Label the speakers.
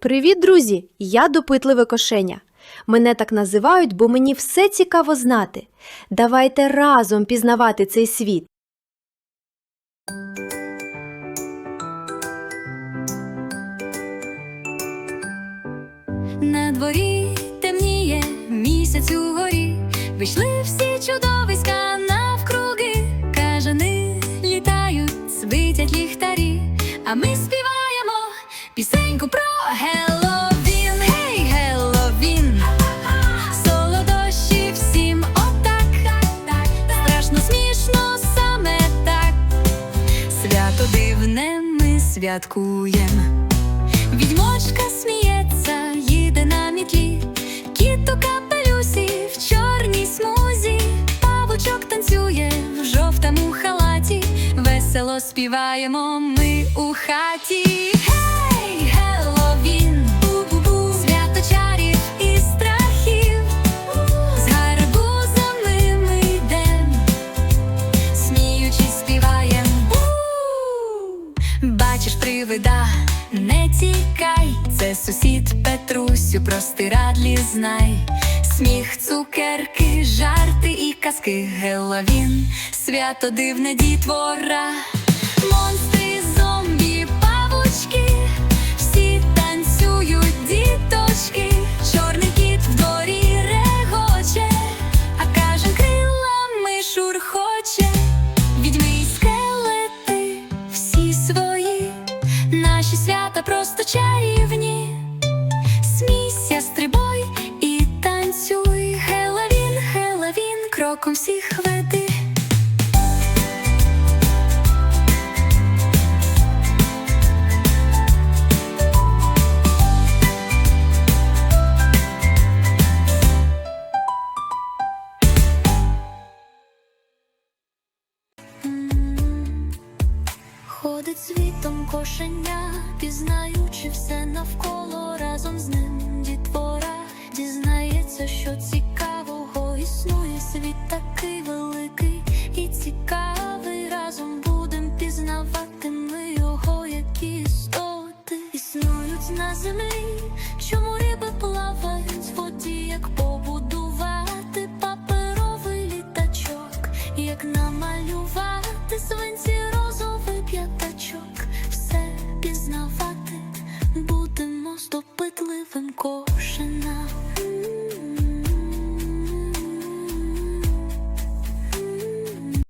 Speaker 1: Привіт, друзі! Я допитливе кошеня. Мене так називають, бо мені все цікаво знати. Давайте разом пізнавати цей світ.
Speaker 2: На дворі темніє місяць угорі, вийшли всі чудовиська навкруги, кажани літають, світять ліхтарі, а ми співаємо пісеньку про Геловін, гей, Геловін, солодощі всім. Отак, страшно смішно саме так, свято дивне ми святкуємо. Відьмочка сміється, їде на мітлі, кіт у капелюсі в чорній смузі, павучок танцює в жовтому халаті, весело співаємо ми у хаті. Бачиш привида, не тікай, це сусід Петрусю, простирадлі знай. Сміх, цукерки, жарти і казки, Геловін, свято дивне дітвора, монстри, свята просто чарівні. Смійся, стрибой і танцюй, Геловін, Геловін, кроком всіх веди. Ходить світом кошеня, пізнаючи все навколо разом з ним дітвора дізнається, що цікавого існує світ такий великий і цікавий. Разом будем пізнавати ми його, які істоти існують на землі. Чому риби плавають в воді, як побудувати паперовий літачок, як намалювати свинці.